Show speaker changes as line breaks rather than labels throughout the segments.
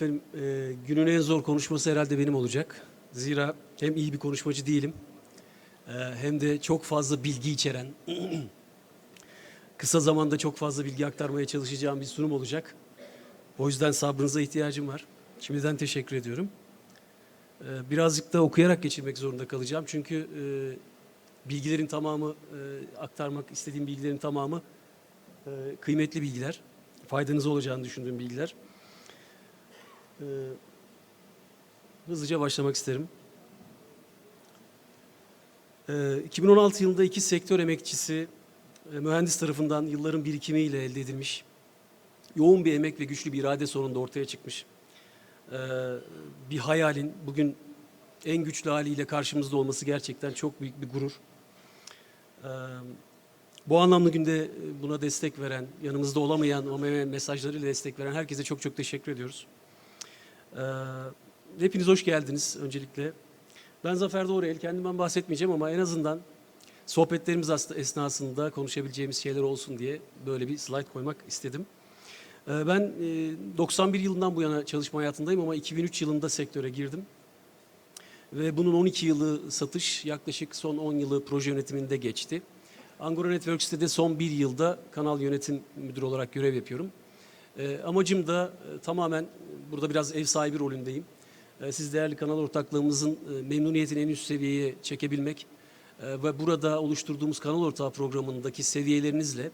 Efendim e, günün en zor konuşması herhalde benim olacak. Zira hem iyi bir konuşmacı değilim e, hem de çok fazla bilgi içeren, kısa zamanda çok fazla bilgi aktarmaya çalışacağım bir sunum olacak. O yüzden sabrınıza ihtiyacım var. Şimdiden teşekkür ediyorum. E, birazcık da okuyarak geçirmek zorunda kalacağım. Çünkü e, bilgilerin tamamı, e, aktarmak istediğim bilgilerin tamamı e, kıymetli bilgiler. Faydanız olacağını düşündüğüm bilgiler. Ee, hızlıca başlamak isterim. Ee, 2016 yılında iki sektör emekçisi e, mühendis tarafından yılların birikimiyle elde edilmiş yoğun bir emek ve güçlü bir irade sonunda ortaya çıkmış. Ee, bir hayalin bugün en güçlü haliyle karşımızda olması gerçekten çok büyük bir gurur. Ee, bu anlamlı günde e, buna destek veren, yanımızda olamayan ama mesajlarıyla destek veren herkese çok çok teşekkür ediyoruz. Ee, hepiniz hoş geldiniz öncelikle. Ben Zafer Doğrayel, kendimden bahsetmeyeceğim ama en azından sohbetlerimiz esnasında konuşabileceğimiz şeyler olsun diye böyle bir slide koymak istedim. Ee, ben e, 91 yılından bu yana çalışma hayatındayım ama 2003 yılında sektöre girdim. Ve bunun 12 yılı satış, yaklaşık son 10 yılı proje yönetiminde geçti. Angora Networks'te de son bir yılda kanal yönetim müdürü olarak görev yapıyorum. E, amacım da e, tamamen burada biraz ev sahibi rolündeyim. E, siz değerli kanal ortaklığımızın e, memnuniyetini en üst seviyeye çekebilmek e, ve burada oluşturduğumuz kanal ortağı programındaki seviyelerinizle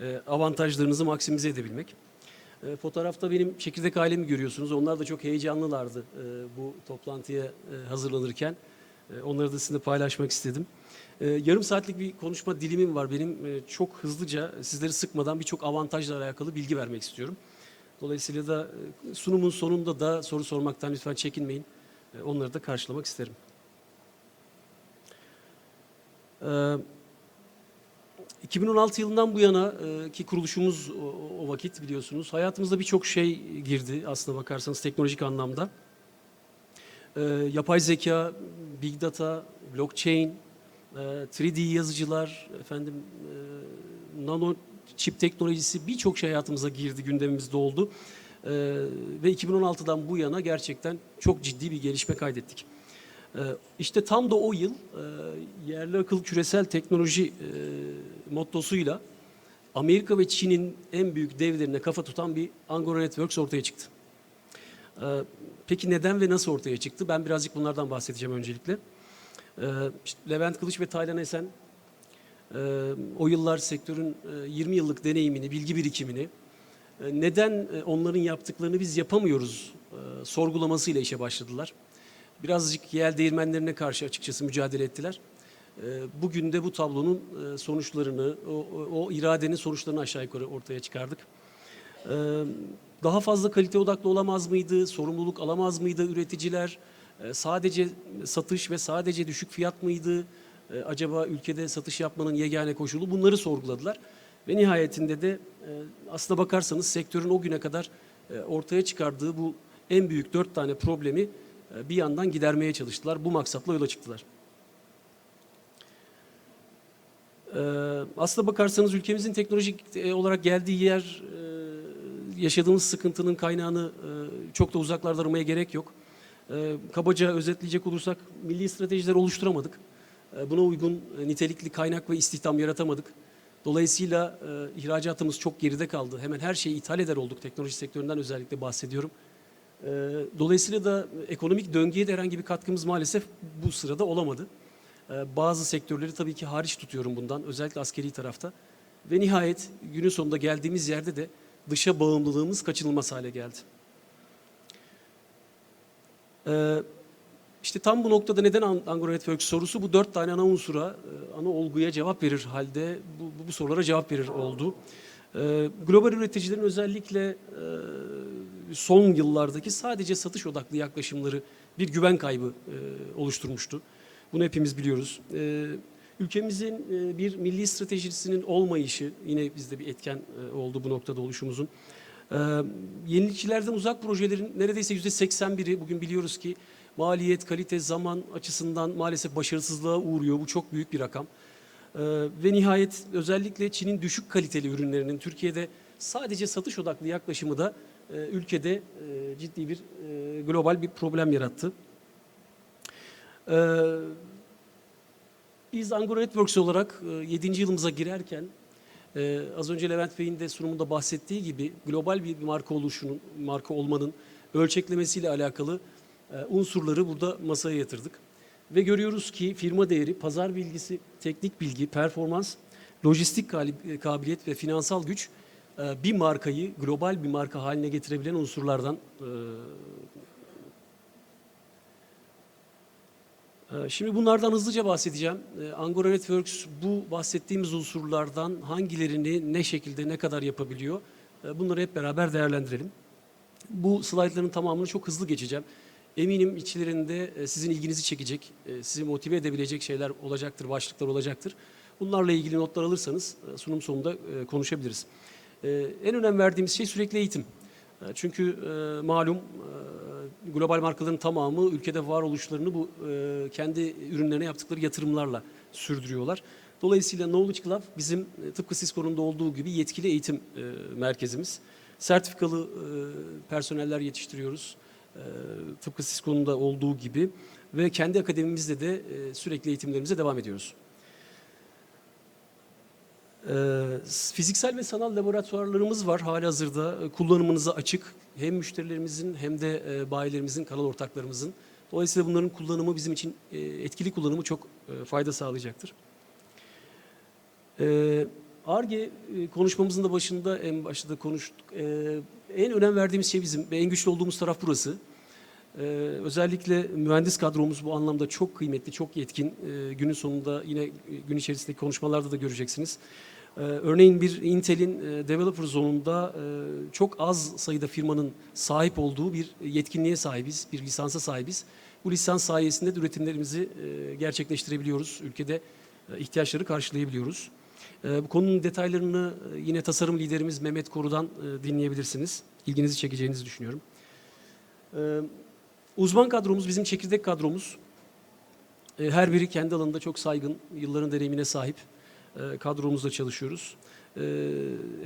e, avantajlarınızı maksimize edebilmek. E, fotoğrafta benim çekirdek ailemi görüyorsunuz. Onlar da çok heyecanlılardı e, bu toplantıya e, hazırlanırken. E, onları da sizinle paylaşmak istedim. E, yarım saatlik bir konuşma dilimim var benim. E, çok hızlıca sizleri sıkmadan birçok avantajla alakalı bilgi vermek istiyorum. Dolayısıyla da e, sunumun sonunda da soru sormaktan lütfen çekinmeyin. E, onları da karşılamak isterim. E, 2016 yılından bu yana e, ki kuruluşumuz o, o vakit biliyorsunuz hayatımızda birçok şey girdi aslına bakarsanız teknolojik anlamda. E, yapay zeka, big data, blockchain, e, 3D yazıcılar, efendim e, nano çip teknolojisi birçok şey hayatımıza girdi, gündemimizde oldu. E, ve 2016'dan bu yana gerçekten çok ciddi bir gelişme kaydettik. E, işte tam da o yıl e, yerli akıl küresel teknoloji e, mottosuyla Amerika ve Çin'in en büyük devlerine kafa tutan bir Angora Networks ortaya çıktı. Peki neden ve nasıl ortaya çıktı? Ben birazcık bunlardan bahsedeceğim öncelikle. E, işte Levent Kılıç ve Taylan Esen e, o yıllar sektörün e, 20 yıllık deneyimini, bilgi birikimini, e, neden e, onların yaptıklarını biz yapamıyoruz e, sorgulamasıyla işe başladılar. Birazcık yel değirmenlerine karşı açıkçası mücadele ettiler. E, Bugün de bu tablonun e, sonuçlarını, o, o, iradenin sonuçlarını aşağı yukarı ortaya çıkardık. E, Daha fazla kalite odaklı olamaz mıydı, sorumluluk alamaz mıydı üreticiler? E, Sadece satış ve sadece düşük fiyat mıydı? E, Acaba ülkede satış yapmanın yegane koşulu bunları sorguladılar. Ve nihayetinde de e, aslına bakarsanız sektörün o güne kadar e, ortaya çıkardığı bu en büyük dört tane problemi e, bir yandan gidermeye çalıştılar. Bu maksatla yola çıktılar. Ee, aslına bakarsanız ülkemizin teknolojik olarak geldiği yer, yaşadığımız sıkıntının kaynağını çok da uzaklarda aramaya gerek yok. E, kabaca özetleyecek olursak milli stratejiler oluşturamadık. E, buna uygun e, nitelikli kaynak ve istihdam yaratamadık. Dolayısıyla e, ihracatımız çok geride kaldı. Hemen her şeyi ithal eder olduk. Teknoloji sektöründen özellikle bahsediyorum. E, dolayısıyla da ekonomik döngüye de herhangi bir katkımız maalesef bu sırada olamadı. Ee, Bazı sektörleri tabii ki hariç tutuyorum bundan, özellikle askeri tarafta. Ve nihayet günün sonunda geldiğimiz yerde de dışa bağımlılığımız kaçınılmaz hale geldi. Ee, İşte tam bu noktada neden An- Angora Networks sorusu bu dört tane ana unsura, e, ana olguya cevap verir halde bu, bu, sorulara cevap verir oldu. Ee, Global üreticilerin özellikle e, son yıllardaki sadece satış odaklı yaklaşımları bir güven kaybı e, oluşturmuştu. Bunu hepimiz biliyoruz. Ee, ülkemizin bir milli stratejisinin olmayışı yine bizde bir etken oldu bu noktada oluşumuzun. Ee, yenilikçilerden uzak projelerin neredeyse yüzde 81'i bugün biliyoruz ki maliyet, kalite, zaman açısından maalesef başarısızlığa uğruyor. Bu çok büyük bir rakam. Ee, ve nihayet özellikle Çin'in düşük kaliteli ürünlerinin Türkiye'de sadece satış odaklı yaklaşımı da e, ülkede e, ciddi bir e, global bir problem yarattı. E, biz Angora Networks olarak 7. yılımıza girerken e, az önce Levent Bey'in de sunumunda bahsettiği gibi global bir marka oluşunun, marka olmanın ölçeklemesiyle alakalı e, unsurları burada masaya yatırdık. Ve görüyoruz ki firma değeri, pazar bilgisi, teknik bilgi, performans, lojistik kali- kabiliyet ve finansal güç e, bir markayı global bir marka haline getirebilen unsurlardan e, Ee, Şimdi bunlardan hızlıca bahsedeceğim. Ee, Angora Networks bu bahsettiğimiz unsurlardan hangilerini ne şekilde ne kadar yapabiliyor? Ee, Bunları hep beraber değerlendirelim. Bu slaytların tamamını çok hızlı geçeceğim. Eminim içlerinde e, sizin ilginizi çekecek, e, sizi motive edebilecek şeyler olacaktır, başlıklar olacaktır. Bunlarla ilgili notlar alırsanız e, sunum sonunda konuşabiliriz. Ee, En önem verdiğimiz şey sürekli eğitim. E, Çünkü e, malum e, global markaların tamamı ülkede varoluşlarını bu e, kendi ürünlerine yaptıkları yatırımlarla sürdürüyorlar. Dolayısıyla Knowledge Club bizim tıpkı Cisco'nun olduğu gibi yetkili eğitim merkezimiz. Sertifikalı personeller yetiştiriyoruz. Tıpkı Cisco'nun da olduğu gibi ve kendi akademimizde de sürekli eğitimlerimize devam ediyoruz. Ee, Fiziksel ve sanal laboratuvarlarımız var halihazırda e, kullanımınıza açık. Hem müşterilerimizin hem de e, bayilerimizin, kanal ortaklarımızın. Dolayısıyla bunların kullanımı bizim için e, etkili kullanımı çok e, fayda sağlayacaktır. Ee, ARGE e, konuşmamızın da başında en başta da konuştuk. Ee, En önem verdiğimiz şey bizim ve en güçlü olduğumuz taraf burası. Ee, özellikle mühendis kadromuz bu anlamda çok kıymetli, çok yetkin. Ee, günün sonunda yine e, gün içerisindeki konuşmalarda da göreceksiniz. Ee, örneğin bir Intel'in e, developer zonunda e, çok az sayıda firmanın sahip olduğu bir yetkinliğe sahibiz, bir lisansa sahibiz. Bu lisans sayesinde de üretimlerimizi e, gerçekleştirebiliyoruz. Ülkede e, ihtiyaçları karşılayabiliyoruz. E, bu konunun detaylarını e, yine tasarım liderimiz Mehmet Koru'dan e, dinleyebilirsiniz. İlginizi çekeceğinizi düşünüyorum. E, Uzman kadromuz bizim çekirdek kadromuz. E, Her biri kendi alanında çok saygın, yılların deneyimine sahip e, kadromuzla çalışıyoruz. E,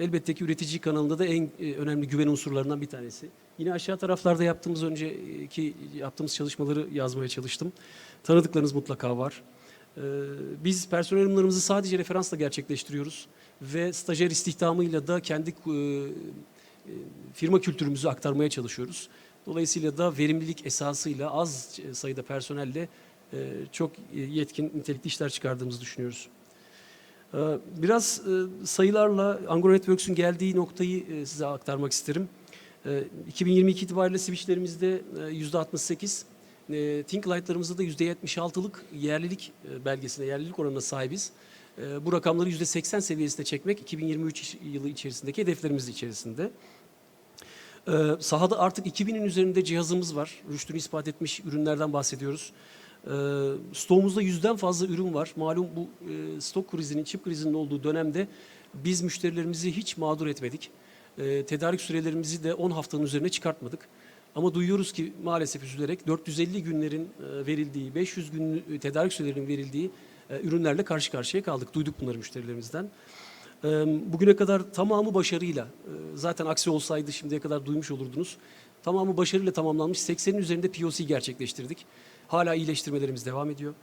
Elbette ki üretici kanalında da en önemli güven unsurlarından bir tanesi. Yine aşağı taraflarda yaptığımız önceki yaptığımız çalışmaları yazmaya çalıştım. Tanıdıklarınız mutlaka var. Biz personel alımlarımızı sadece referansla gerçekleştiriyoruz ve stajyer istihdamıyla da kendi firma kültürümüzü aktarmaya çalışıyoruz. Dolayısıyla da verimlilik esasıyla az sayıda personelle e, çok yetkin, nitelikli işler çıkardığımızı düşünüyoruz. E, Biraz e, sayılarla Angora Networks'ün geldiği noktayı e, size aktarmak isterim. E, 2022 itibariyle switchlerimizde e, %68, e, Think Light'larımızda da %76'lık yerlilik e, belgesine, yerlilik oranına sahibiz. E, Bu rakamları %80 seviyesine çekmek 2023 yılı içerisindeki hedeflerimiz içerisinde. Ee, sahada artık 2000'in üzerinde cihazımız var. Rüştünü ispat etmiş ürünlerden bahsediyoruz. Ee, stoğumuzda yüzden fazla ürün var. Malum bu e, stok krizinin, çip krizinin olduğu dönemde biz müşterilerimizi hiç mağdur etmedik. Ee, tedarik sürelerimizi de 10 haftanın üzerine çıkartmadık. Ama duyuyoruz ki maalesef üzülerek 450 günlerin e, verildiği, 500 gün e, tedarik sürelerinin verildiği e, ürünlerle karşı karşıya kaldık. Duyduk bunları müşterilerimizden. Bugüne kadar tamamı başarıyla, zaten aksi olsaydı şimdiye kadar duymuş olurdunuz. Tamamı başarıyla tamamlanmış 80'in üzerinde POC gerçekleştirdik. Hala iyileştirmelerimiz devam ediyor.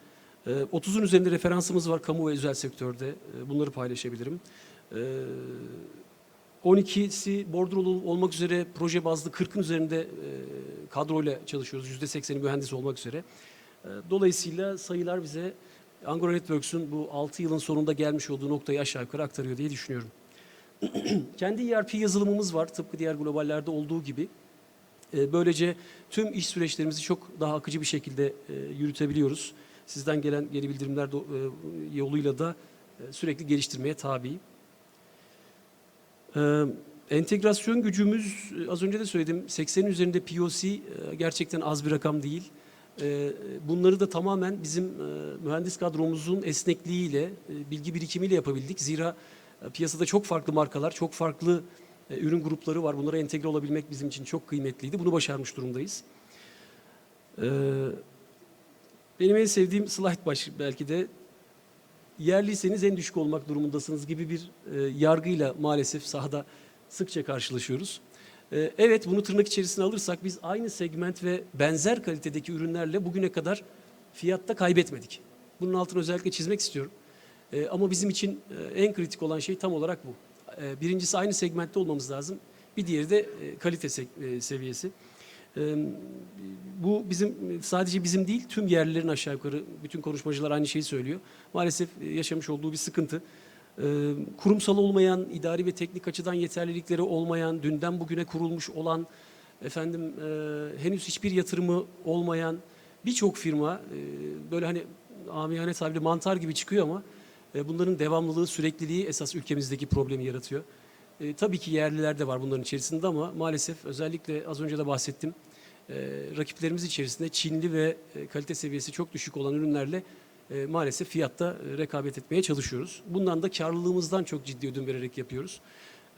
Ee, 30'un üzerinde referansımız var kamu ve özel sektörde. Bunları paylaşabilirim. Ee, 12'si bordrolu olmak üzere proje bazlı 40'ın üzerinde kadroyla çalışıyoruz. %80'i mühendis olmak üzere. Dolayısıyla sayılar bize Angora Networks'ün bu 6 yılın sonunda gelmiş olduğu noktayı aşağı yukarı aktarıyor diye düşünüyorum. Kendi ERP yazılımımız var tıpkı diğer globallerde olduğu gibi. Ee, Böylece tüm iş süreçlerimizi çok daha akıcı bir şekilde e, yürütebiliyoruz. Sizden gelen geri bildirimler e, yoluyla da e, sürekli geliştirmeye tabi. Ee, Entegrasyon gücümüz az önce de söyledim 80'in üzerinde POC gerçekten az bir rakam değil. Ee, Bunları da tamamen bizim e, mühendis kadromuzun esnekliğiyle, e, bilgi birikimiyle yapabildik. Zira e, piyasada çok farklı markalar, çok farklı ürün grupları var. Bunlara entegre olabilmek bizim için çok kıymetliydi. Bunu başarmış durumdayız. Ee, Benim en sevdiğim slide baş belki de yerliyseniz en düşük olmak durumundasınız gibi bir yargıyla maalesef sahada sıkça karşılaşıyoruz. E, evet bunu tırnak içerisine alırsak biz aynı segment ve benzer kalitedeki ürünlerle bugüne kadar fiyatta kaybetmedik. Bunun altını özellikle çizmek istiyorum. E, ama bizim için e, en kritik olan şey tam olarak bu. E, birincisi aynı segmentte olmamız lazım. Bir diğeri de e, kalite e, seviyesi. Bu bizim sadece bizim değil tüm yerlilerin aşağı yukarı bütün konuşmacılar aynı şeyi söylüyor. Maalesef yaşamış olduğu bir sıkıntı. E, kurumsal olmayan, idari ve teknik açıdan yeterlilikleri olmayan, dünden bugüne kurulmuş olan, efendim e, henüz hiçbir yatırımı olmayan birçok firma e, böyle hani amiyane tabiri mantar gibi çıkıyor ama e, bunların devamlılığı, sürekliliği esas ülkemizdeki problemi yaratıyor. E, tabii ki yerliler de var bunların içerisinde ama maalesef özellikle az önce de bahsettim. E, rakiplerimiz içerisinde Çinli ve e, kalite seviyesi çok düşük olan ürünlerle e, maalesef fiyatta e, rekabet etmeye çalışıyoruz. Bundan da karlılığımızdan çok ciddi ödün vererek yapıyoruz.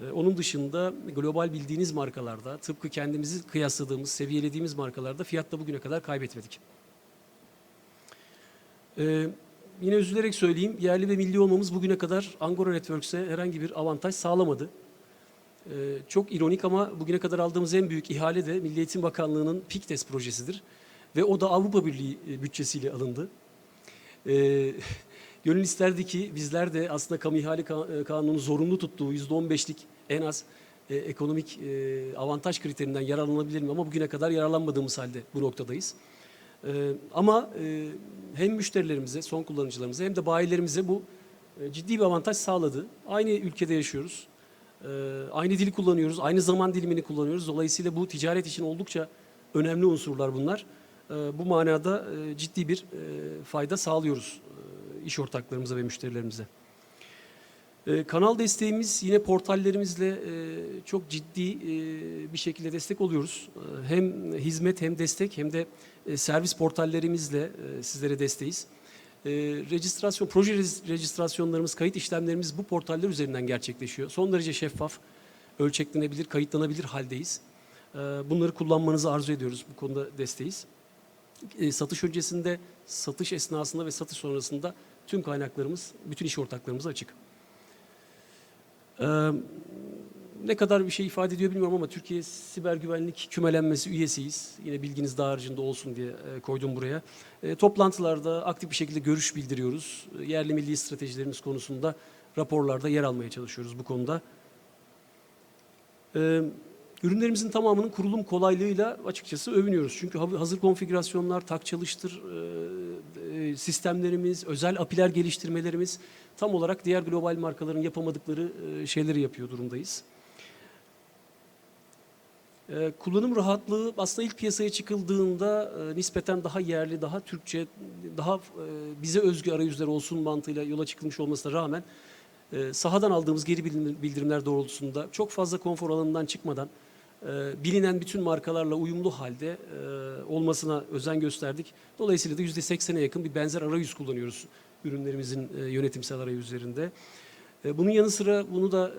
E, onun dışında global bildiğiniz markalarda, tıpkı kendimizi kıyasladığımız, seviyelediğimiz markalarda fiyatta bugüne kadar kaybetmedik. E, yine üzülerek söyleyeyim, yerli ve milli olmamız bugüne kadar Angora Networks'e herhangi bir avantaj sağlamadı. Ee, çok ironik ama bugüne kadar aldığımız en büyük ihale de Milli Eğitim Bakanlığı'nın PİKTES projesidir. Ve o da Avrupa Birliği e, bütçesiyle alındı. Ee, gönül isterdi ki bizler de aslında kamu ihale ka- e, kanunu zorunlu tuttuğu %15'lik en az e, ekonomik e, avantaj kriterinden yararlanabilir mi? Ama bugüne kadar yararlanmadığımız halde bu noktadayız. Ee, ama e, hem müşterilerimize, son kullanıcılarımıza hem de bayilerimize bu e, ciddi bir avantaj sağladı. Aynı ülkede yaşıyoruz. Ee, aynı dili kullanıyoruz, aynı zaman dilimini kullanıyoruz. Dolayısıyla bu ticaret için oldukça önemli unsurlar bunlar. Ee, bu manada e, ciddi bir e, fayda sağlıyoruz e, iş ortaklarımıza ve müşterilerimize. Kanal desteğimiz yine portallerimizle e, çok ciddi e, bir şekilde destek oluyoruz. E, hem hizmet hem destek hem de e, servis portallerimizle e, sizlere desteğiz. E, rejistrasyon, proje rejistrasyonlarımız, kayıt işlemlerimiz bu portaller üzerinden gerçekleşiyor. Son derece şeffaf, ölçeklenebilir, kayıtlanabilir haldeyiz. E, bunları kullanmanızı arzu ediyoruz. Bu konuda desteğiz. E, satış öncesinde, satış esnasında ve satış sonrasında tüm kaynaklarımız, bütün iş ortaklarımıza açık. Ee, ne kadar bir şey ifade ediyor bilmiyorum ama Türkiye Siber Güvenlik Kümelenmesi üyesiyiz. Yine bilginiz dağarcığında olsun diye koydum buraya. E, toplantılarda aktif bir şekilde görüş bildiriyoruz. Yerli milli stratejilerimiz konusunda raporlarda yer almaya çalışıyoruz bu konuda. E, ürünlerimizin tamamının kurulum kolaylığıyla açıkçası övünüyoruz. Çünkü ha- hazır konfigürasyonlar, tak çalıştır e, e, sistemlerimiz, özel apiler geliştirmelerimiz tam olarak diğer global markaların yapamadıkları e, şeyleri yapıyor durumdayız. E, Kullanım rahatlığı aslında ilk piyasaya çıkıldığında nispeten daha yerli, daha Türkçe, daha bize özgü arayüzler olsun mantığıyla yola çıkılmış olmasına rağmen sahadan aldığımız geri bildirim- bildirimler doğrultusunda çok fazla konfor alanından çıkmadan bilinen bütün markalarla uyumlu halde e, olmasına özen gösterdik. Dolayısıyla da %80'e yakın bir benzer arayüz kullanıyoruz ürünlerimizin e, yönetimsel arayüzlerinde. E, Bunun yanı sıra bunu da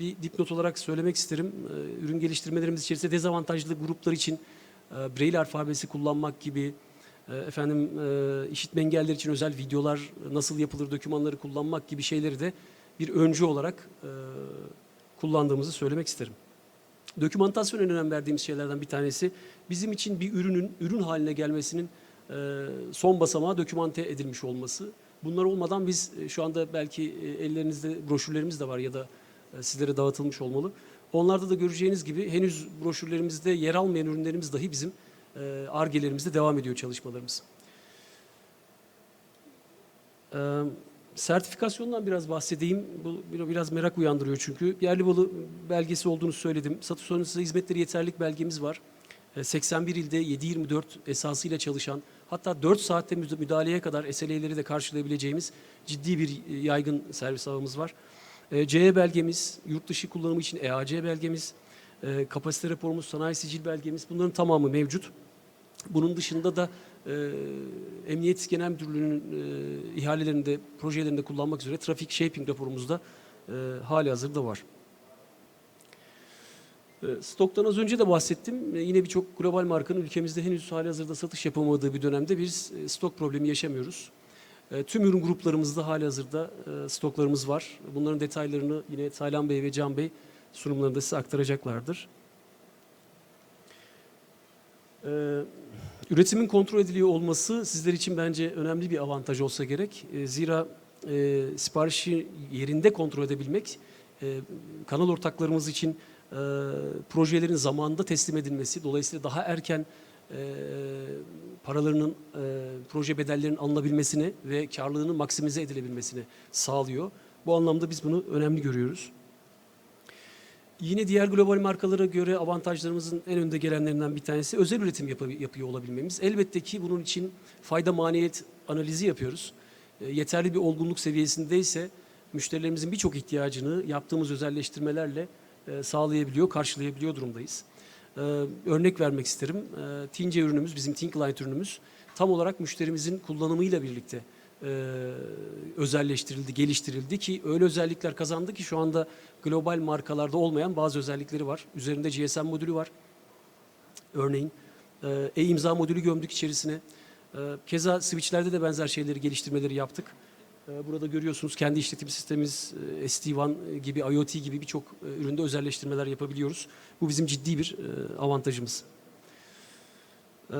bir dipnot olarak söylemek isterim. Ürün geliştirmelerimiz içerisinde dezavantajlı gruplar için Braille alfabesi kullanmak gibi, efendim işitme engelliler için özel videolar nasıl yapılır, dokümanları kullanmak gibi şeyleri de bir öncü olarak kullandığımızı söylemek isterim. Dokümantasyon en önem verdiğimiz şeylerden bir tanesi bizim için bir ürünün ürün haline gelmesinin e, son basamağı dokümante edilmiş olması. Bunlar olmadan biz e, şu anda belki e, ellerinizde broşürlerimiz de var ya da sizlere dağıtılmış olmalı. Onlarda da göreceğiniz gibi henüz broşürlerimizde yer almayan ürünlerimiz dahi bizim argelerimizde devam ediyor çalışmalarımız. Ee, sertifikasyondan biraz bahsedeyim. Bu bir- biraz merak uyandırıyor çünkü. Yerli malı belgesi olduğunu söyledim. Satış sonrası hizmetleri yeterlilik belgemiz var. Ee, 81 ilde 7-24 esasıyla çalışan, hatta 4 saatte müda- müdahaleye kadar SLA'leri de karşılayabileceğimiz ciddi bir e, yaygın servis ağımız var. Ee, CE belgemiz, yurt dışı kullanımı için EAC belgemiz, e, kapasite raporumuz, sanayi sicil belgemiz bunların tamamı mevcut. Bunun dışında da e, Emniyet Genel Müdürlüğü'nün e, ihalelerinde, projelerinde kullanmak üzere trafik shaping raporumuzda e, hali hazırda var. E, Stoktan az önce de bahsettim. E, Yine birçok global markanın ülkemizde henüz hali hazırda satış yapamadığı bir dönemde bir e, stok problemi yaşamıyoruz. E, Tüm ürün gruplarımızda hali hazırda stoklarımız var. Bunların detaylarını yine Taylan Bey ve Can Bey sunumlarında size aktaracaklardır. Ee, üretimin kontrol ediliyor olması sizler için bence önemli bir avantaj olsa gerek. Ee, zira e, siparişi yerinde kontrol edebilmek e, kanal ortaklarımız için e, projelerin zamanında teslim edilmesi, dolayısıyla daha erken e, paralarının, e, proje bedellerinin alınabilmesini ve karlılığının maksimize edilebilmesini sağlıyor. Bu anlamda biz bunu önemli görüyoruz. Yine diğer global markalara göre avantajlarımızın en önde gelenlerinden bir tanesi özel üretim yapı- yapıyor olabilmemiz. Elbette ki bunun için fayda maliyet analizi yapıyoruz. E, yeterli bir olgunluk seviyesindeyse müşterilerimizin birçok ihtiyacını yaptığımız özelleştirmelerle e, sağlayabiliyor, karşılayabiliyor durumdayız. E, örnek vermek isterim. E, Tince ürünümüz, bizim Think Light ürünümüz tam olarak müşterimizin kullanımıyla birlikte e, özelleştirildi, geliştirildi ki öyle özellikler kazandı ki şu anda global markalarda olmayan bazı özellikleri var. Üzerinde GSM modülü var. Örneğin e, e-imza modülü gömdük içerisine. E, Keza switchlerde de benzer şeyleri geliştirmeleri yaptık. E, Burada görüyorsunuz kendi işletim sistemimiz e, SD-WAN gibi, IoT gibi birçok e, üründe özelleştirmeler yapabiliyoruz. Bu bizim ciddi bir e, avantajımız. E,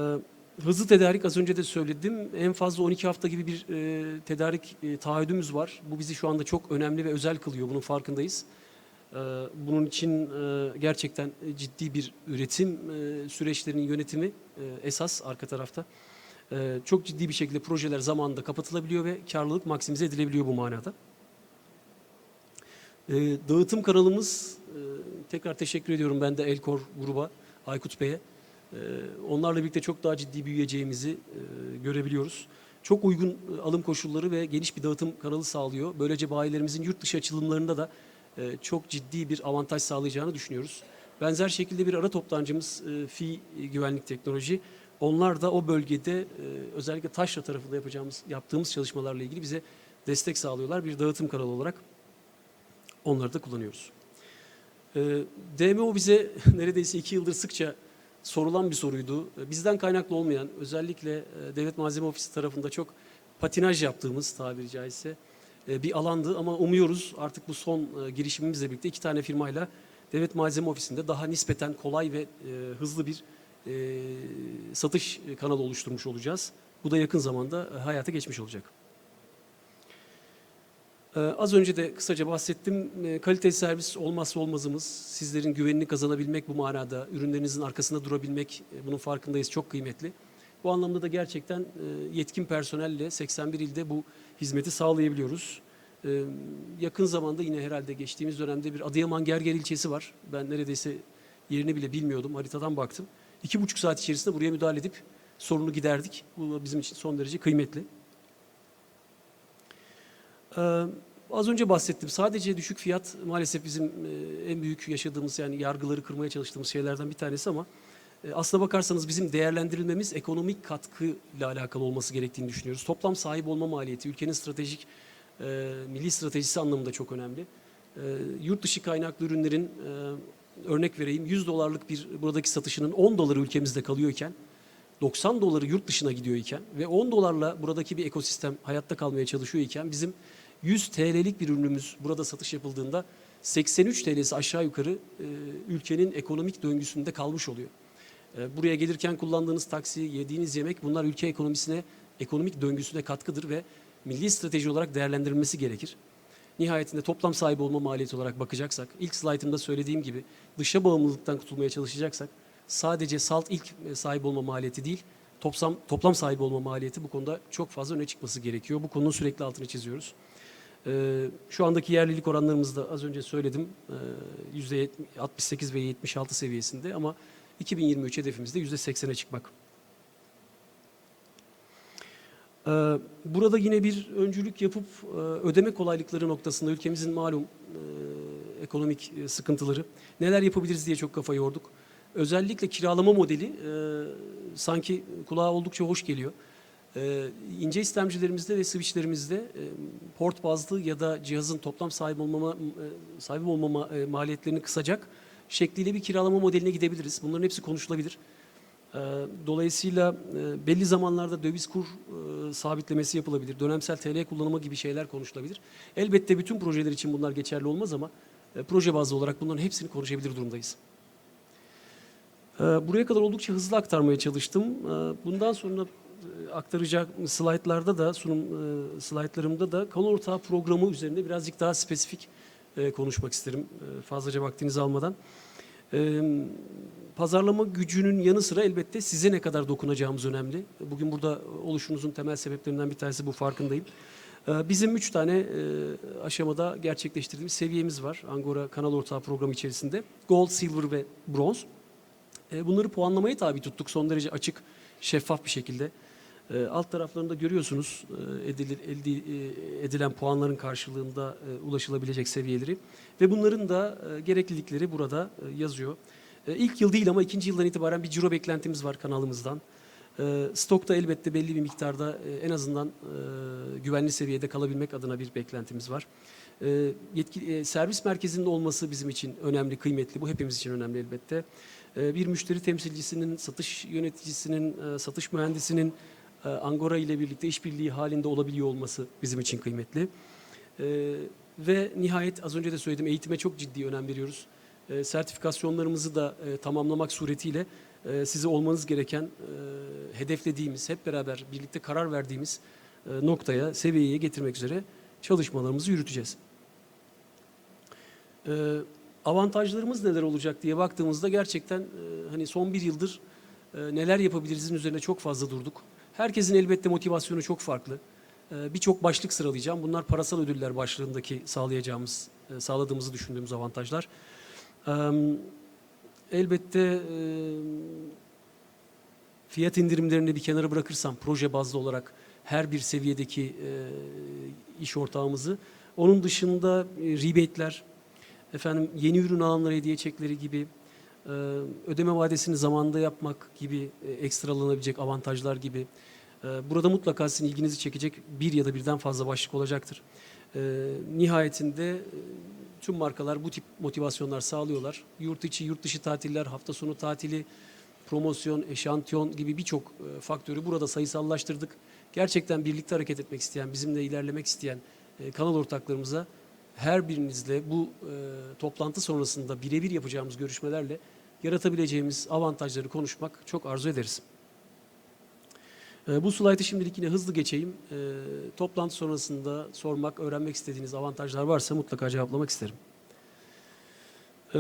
Hızlı tedarik az önce de söyledim. En fazla 12 hafta gibi bir e, tedarik e, taahhüdümüz var. Bu bizi şu anda çok önemli ve özel kılıyor. Bunun farkındayız. E, bunun için e, gerçekten ciddi bir üretim e, süreçlerinin yönetimi e, esas arka tarafta. E, çok ciddi bir şekilde projeler zamanında kapatılabiliyor ve karlılık maksimize edilebiliyor bu manada. E, dağıtım kanalımız, e, tekrar teşekkür ediyorum ben de Elkor gruba, Aykut Bey'e. Ee, Onlarla birlikte çok daha ciddi büyüyeceğimizi e, görebiliyoruz. Çok uygun e, alım koşulları ve geniş bir dağıtım kanalı sağlıyor. Böylece bayilerimizin yurt dışı açılımlarında da e, çok ciddi bir avantaj sağlayacağını düşünüyoruz. Benzer şekilde bir ara toptancımız Fi Güvenlik Teknoloji. Onlar da o bölgede özellikle taşra tarafında yapacağımız yaptığımız çalışmalarla ilgili bize destek sağlıyorlar. Bir dağıtım kanalı olarak onları da kullanıyoruz. DMO bize neredeyse iki yıldır sıkça sorulan bir soruydu. Bizden kaynaklı olmayan, özellikle e, Devlet Malzeme Ofisi tarafında çok patinaj yaptığımız tabiri caizse e, bir alandı. Ama umuyoruz artık bu son e, girişimimizle birlikte iki tane firmayla Devlet Malzeme Ofisi'nde daha nispeten kolay ve hızlı bir satış kanalı oluşturmuş olacağız. Bu da yakın zamanda hayata geçmiş olacak. Ee, Az önce de kısaca bahsettim. Ee, Kalite servis olmazsa olmazımız. Sizlerin güvenini kazanabilmek bu manada, ürünlerinizin arkasında durabilmek, e, bunun farkındayız, çok kıymetli. Bu anlamda da gerçekten e, yetkin personelle 81 ilde bu hizmeti sağlayabiliyoruz. Ee, Yakın zamanda yine herhalde geçtiğimiz dönemde bir Adıyaman Gerger ilçesi var. Ben neredeyse yerini bile bilmiyordum, haritadan baktım. İki buçuk saat içerisinde buraya müdahale edip sorunu giderdik. Bu bizim için son derece kıymetli. Ee, az önce bahsettim. Sadece düşük fiyat maalesef bizim e, en büyük yaşadığımız yani yargıları kırmaya çalıştığımız şeylerden bir tanesi ama e, aslına bakarsanız bizim değerlendirilmemiz ekonomik katkıyla alakalı olması gerektiğini düşünüyoruz. Toplam sahip olma maliyeti ülkenin stratejik e, milli stratejisi anlamında çok önemli. E, yurt dışı kaynaklı ürünlerin e, örnek vereyim 100 dolarlık bir buradaki satışının 10 doları ülkemizde kalıyorken 90 doları yurt dışına gidiyor iken ve 10 dolarla buradaki bir ekosistem hayatta kalmaya çalışıyor iken bizim 100 TL'lik bir ürünümüz burada satış yapıldığında 83 TL'si aşağı yukarı e, ülkenin ekonomik döngüsünde kalmış oluyor. E, buraya gelirken kullandığınız taksi, yediğiniz yemek bunlar ülke ekonomisine, ekonomik döngüsüne katkıdır ve milli strateji olarak değerlendirilmesi gerekir. Nihayetinde toplam sahibi olma maliyeti olarak bakacaksak, ilk slaytımda söylediğim gibi dışa bağımlılıktan kurtulmaya çalışacaksak sadece salt ilk e, sahip olma maliyeti değil, toplam, toplam sahibi olma maliyeti bu konuda çok fazla öne çıkması gerekiyor. Bu konunun sürekli altını çiziyoruz. Ee, şu andaki yerlilik oranlarımız da az önce söyledim e, yüzde 68 ve 76 seviyesinde ama 2023 hedefimizde yüzde 80'e çıkmak. Ee, Burada yine bir öncülük yapıp e, ödeme kolaylıkları noktasında ülkemizin malum e, ekonomik e, sıkıntıları neler yapabiliriz diye çok kafa yorduk. Özellikle kiralama modeli e, sanki kulağa oldukça hoş geliyor. E, ince istemcilerimizde ve switchlerimizde e, port bazlı ya da cihazın toplam sahip olmama e, sahip olmama e, maliyetlerini kısacak şekliyle bir kiralama modeline gidebiliriz. Bunların hepsi konuşulabilir. E, Dolayısıyla e, belli zamanlarda döviz kur e, sabitlemesi yapılabilir. Dönemsel TL kullanımı gibi şeyler konuşulabilir. Elbette bütün projeler için bunlar geçerli olmaz ama e, proje bazlı olarak bunların hepsini konuşabilir durumdayız. Ee, Buraya kadar oldukça hızlı aktarmaya çalıştım. Ee, Bundan sonra e, aktaracak slaytlarda da, sunum e, slaytlarımda da kanal ortağı programı üzerinde birazcık daha spesifik e, konuşmak isterim. e, Fazlaca vaktinizi almadan. Pazarlama gücünün yanı sıra elbette size ne kadar dokunacağımız önemli. Bugün burada oluşunuzun temel sebeplerinden bir tanesi bu farkındayım. Bizim üç tane aşamada gerçekleştirdiğimiz seviyemiz var. Angora Kanal Ortağı programı içerisinde. Gold, Silver ve Bronz. E, Bunları puanlamaya tabi tuttuk son derece açık, şeffaf bir şekilde. E, Alt taraflarında görüyorsunuz e, edilir, elde e, edilen puanların karşılığında e, ulaşılabilecek seviyeleri. Ve bunların da gereklilikleri burada yazıyor. E, İlk yıl değil ama ikinci yıldan itibaren bir ciro beklentimiz var kanalımızdan. Stokta elbette belli bir miktarda en azından güvenli seviyede kalabilmek adına bir beklentimiz var. Servis merkezinin olması bizim için önemli, kıymetli. Bu hepimiz için önemli elbette. Bir müşteri temsilcisinin, satış yöneticisinin, satış mühendisinin Angora ile birlikte işbirliği halinde olabiliyor olması bizim için kıymetli. E, Ve nihayet az önce de söyledim eğitime çok ciddi önem veriyoruz. E, Sertifikasyonlarımızı da e, tamamlamak suretiyle e, size olmanız gereken e, hedeflediğimiz, hep beraber birlikte karar verdiğimiz e, noktaya, seviyeye getirmek üzere çalışmalarımızı yürüteceğiz. E, avantajlarımız neler olacak diye baktığımızda gerçekten e, hani son bir yıldır e, neler yapabilirizin üzerine çok fazla durduk. Herkesin elbette motivasyonu çok farklı. E, Birçok başlık sıralayacağım. Bunlar parasal ödüller başlığındaki sağlayacağımız, e, sağladığımızı düşündüğümüz avantajlar. Elbette e, fiyat indirimlerini bir kenara bırakırsam proje bazlı olarak her bir seviyedeki e, iş ortağımızı onun dışında rebate'ler, efendim yeni ürün alanlara hediye çekleri gibi e, ödeme vadesini zamanında yapmak gibi e, ekstralanabilecek avantajlar gibi e, burada mutlaka sizin ilginizi çekecek bir ya da birden fazla başlık olacaktır. E, nihayetinde e, tüm markalar bu tip motivasyonlar sağlıyorlar. Yurt içi, yurt dışı tatiller, hafta sonu tatili, promosyon, eşantiyon gibi birçok e, faktörü burada sayısallaştırdık. Gerçekten birlikte hareket etmek isteyen, bizimle ilerlemek isteyen e, kanal ortaklarımıza her birinizle bu toplantı sonrasında birebir yapacağımız görüşmelerle yaratabileceğimiz avantajları konuşmak çok arzu ederiz. E, bu slaytı şimdilik yine hızlı geçeyim. E, toplantı sonrasında sormak, öğrenmek istediğiniz avantajlar varsa mutlaka cevaplamak isterim. E,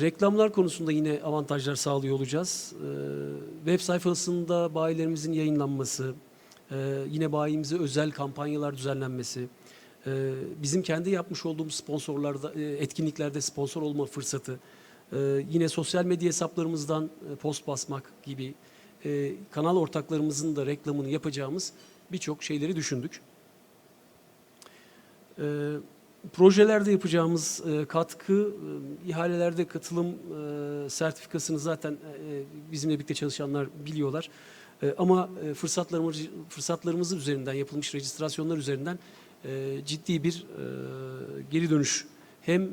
reklamlar konusunda yine avantajlar sağlıyor olacağız. Web sayfasında bayilerimizin yayınlanması, e, yine bayimize özel kampanyalar düzenlenmesi, e, bizim kendi yapmış olduğumuz sponsorlarda, e, etkinliklerde sponsor olma fırsatı, e, yine sosyal medya hesaplarımızdan e, post basmak gibi e, kanal ortaklarımızın da reklamını yapacağımız birçok şeyleri düşündük. E, projelerde yapacağımız e, katkı, e, ihalelerde katılım sertifikasını zaten bizimle birlikte çalışanlar biliyorlar. Ama e, fırsatlarımız, fırsatlarımız üzerinden yapılmış rejistrasyonlar üzerinden ciddi bir geri dönüş hem e,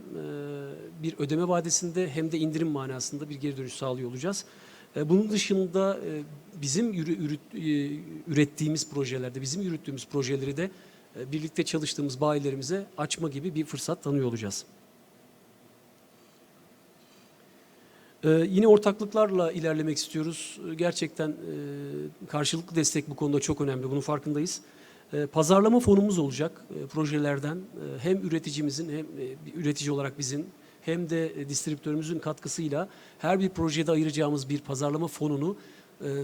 bir ödeme vadesinde hem de indirim manasında bir geri dönüş sağlıyor olacağız. E, Bunun dışında e, bizim ürettiğimiz projelerde, bizim yürüttüğümüz projeleri de birlikte çalıştığımız bayilerimize açma gibi bir fırsat tanıyor olacağız. Yine ortaklıklarla ilerlemek istiyoruz. Gerçekten karşılıklı destek bu konuda çok önemli. Bunun farkındayız. Ee, pazarlama fonumuz olacak e, projelerden. E, hem üreticimizin hem e, üretici olarak bizim hem de e, distribütörümüzün katkısıyla her bir projede ayıracağımız bir pazarlama fonunu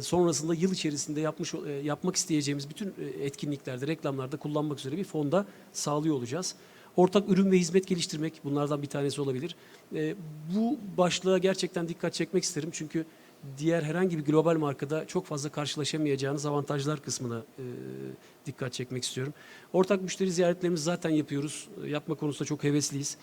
sonrasında yıl içerisinde yapmış yapmak isteyeceğimiz bütün etkinliklerde, reklamlarda kullanmak üzere bir fonda sağlıyor olacağız. Ortak ürün ve hizmet geliştirmek bunlardan bir tanesi olabilir. Bu başlığa gerçekten dikkat çekmek isterim çünkü diğer herhangi bir global markada çok fazla karşılaşamayacağınız avantajlar kısmına e, dikkat çekmek istiyorum. Ortak müşteri ziyaretlerimizi zaten yapıyoruz. E, Yapma konusunda çok hevesliyiz.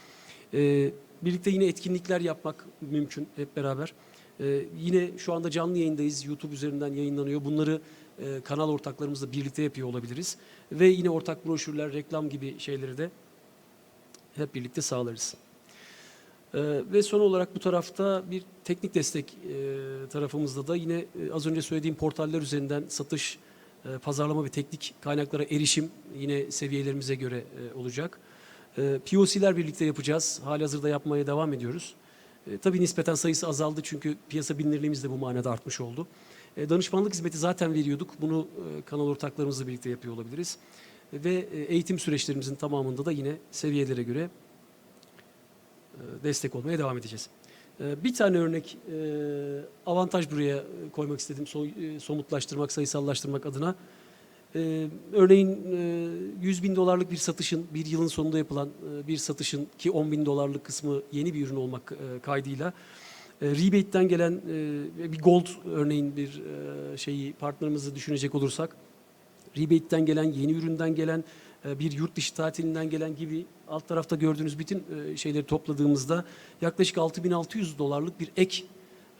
E, birlikte yine etkinlikler yapmak mümkün hep beraber. E, yine şu anda canlı yayındayız. YouTube üzerinden yayınlanıyor. Bunları e, kanal ortaklarımızla birlikte yapıyor olabiliriz. Ve yine ortak broşürler, reklam gibi şeyleri de hep birlikte sağlarız. Ee, ve son olarak bu tarafta bir teknik destek e, tarafımızda da yine e, az önce söylediğim portaller üzerinden satış, e, pazarlama ve teknik kaynaklara erişim yine seviyelerimize göre e, olacak. E, POC'ler birlikte yapacağız. Halihazırda yapmaya devam ediyoruz. E, tabii nispeten sayısı azaldı çünkü piyasa bilinirliğimiz de bu manada artmış oldu. E, danışmanlık hizmeti zaten veriyorduk. Bunu e, kanal ortaklarımızla birlikte yapıyor olabiliriz. E, ve e, eğitim süreçlerimizin tamamında da yine seviyelere göre e, destek olmaya devam edeceğiz. E, Bir tane örnek e, avantaj buraya e, koymak istedim so- e, somutlaştırmak, sayısallaştırmak adına. E, Örneğin e, 100 bin dolarlık bir satışın, bir yılın sonunda yapılan e, bir satışın ki 10 bin dolarlık kısmı yeni bir ürün olmak e, kaydıyla e, rebate'den gelen e, bir gold örneğin bir e, şeyi partnerimizi düşünecek olursak rebate'den gelen, yeni üründen gelen, e, bir yurt dışı tatilinden gelen gibi alt tarafta gördüğünüz bütün e, şeyleri topladığımızda yaklaşık 6600 dolarlık bir ek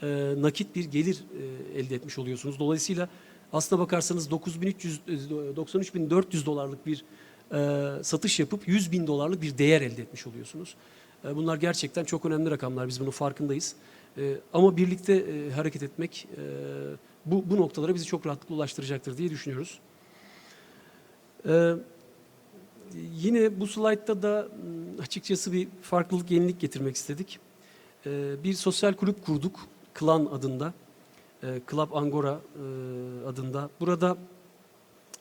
e, nakit bir gelir e, elde etmiş oluyorsunuz. Dolayısıyla aslına bakarsanız 9300 e, 93400 dolarlık bir e, satış yapıp 100 bin dolarlık bir değer elde etmiş oluyorsunuz. E, Bunlar gerçekten çok önemli rakamlar. Biz bunun farkındayız. E, Ama birlikte e, hareket etmek e, bu, bu noktalara bizi çok rahatlıkla ulaştıracaktır diye düşünüyoruz. Ee, yine bu slaytta da açıkçası bir farklılık, yenilik getirmek istedik. Bir sosyal kulüp kurduk, Klan adında, e, Club Angora e, adında. Burada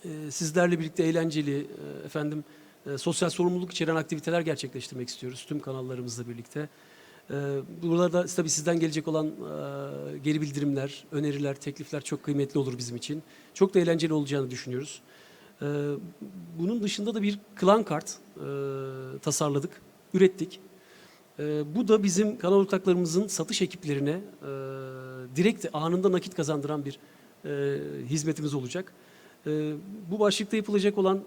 e, sizlerle birlikte eğlenceli, e, efendim e, sosyal sorumluluk içeren aktiviteler gerçekleştirmek istiyoruz tüm kanallarımızla birlikte. Ee, Burada tabii sizden gelecek olan e, geri bildirimler, öneriler, teklifler çok kıymetli olur bizim için. Çok da eğlenceli olacağını düşünüyoruz. Ee, Bunun dışında da bir klan kart e, tasarladık, ürettik. Ee, Bu da bizim kanal ortaklarımızın satış ekiplerine e, direkt anında nakit kazandıran bir e, hizmetimiz olacak. Ee, Bu başlıkta yapılacak olan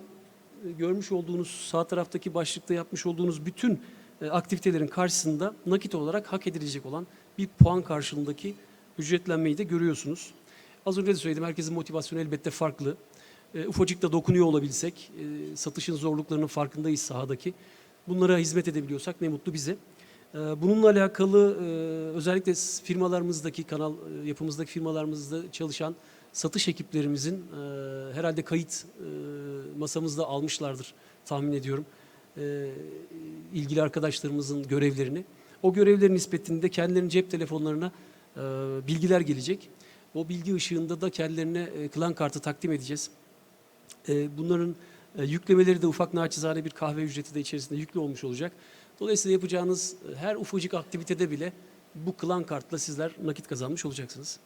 e, görmüş olduğunuz sağ taraftaki başlıkta yapmış olduğunuz bütün e, aktivitelerin karşısında nakit olarak hak edilecek olan bir puan karşılığındaki ücretlenmeyi de görüyorsunuz. Az önce de söyledim herkesin motivasyonu elbette farklı. E, ufacık da dokunuyor olabilsek, e, satışın zorluklarının farkındayız sahadaki. Bunlara hizmet edebiliyorsak ne mutlu bize. E, bununla alakalı özellikle firmalarımızdaki, kanal yapımızdaki firmalarımızda çalışan satış ekiplerimizin herhalde kayıt masamızda almışlardır tahmin ediyorum. İlgili arkadaşlarımızın görevlerini. O görevlerin nispetinde kendilerinin cep telefonlarına bilgiler gelecek. O bilgi ışığında da kendilerine klan kartı takdim edeceğiz. E, bunların e, yüklemeleri de ufak naçizane bir kahve ücreti de içerisinde yüklü olmuş olacak. Dolayısıyla yapacağınız e, her ufacık aktivitede bile bu klan kartla sizler nakit kazanmış olacaksınız.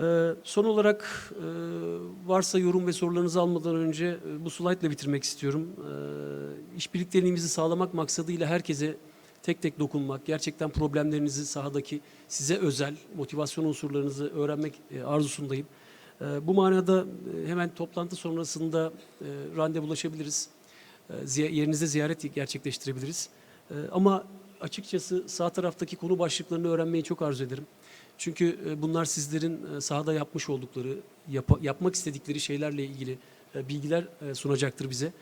Ee, son olarak e, varsa yorum ve sorularınızı almadan önce e, bu slaytla bitirmek istiyorum. Ee, iş birlikteliğimizi sağlamak maksadıyla herkese tek tek dokunmak, gerçekten problemlerinizi sahadaki size özel motivasyon unsurlarınızı öğrenmek e, arzusundayım. Ee, bu manada e, hemen toplantı sonrasında e, randevulaşabiliriz. E, ziy- yerinizde ziyaret gerçekleştirebiliriz. E, ama açıkçası sağ taraftaki konu başlıklarını öğrenmeyi çok arzu ederim. Çünkü e, bunlar sizlerin sahada yapmış oldukları, yapa- yapmak istedikleri şeylerle ilgili bilgiler sunacaktır bize.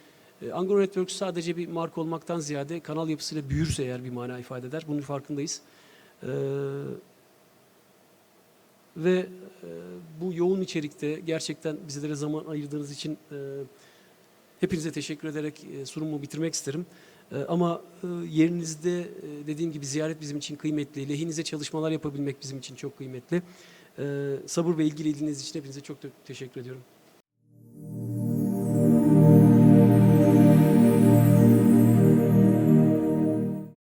Anglo Networks sadece bir marka olmaktan ziyade kanal yapısıyla büyürse eğer bir mana ifade eder. Bunun farkındayız. E, Ve e, bu yoğun içerikte gerçekten bizlere zaman ayırdığınız için e, hepinize teşekkür ederek e, sunumumu bitirmek isterim. E, Ama yerinizde dediğim gibi ziyaret bizim için kıymetli. Lehinize çalışmalar yapabilmek bizim için çok kıymetli. E, Sabır ve ilgili ilginiz için hepinize çok te- teşekkür ediyorum.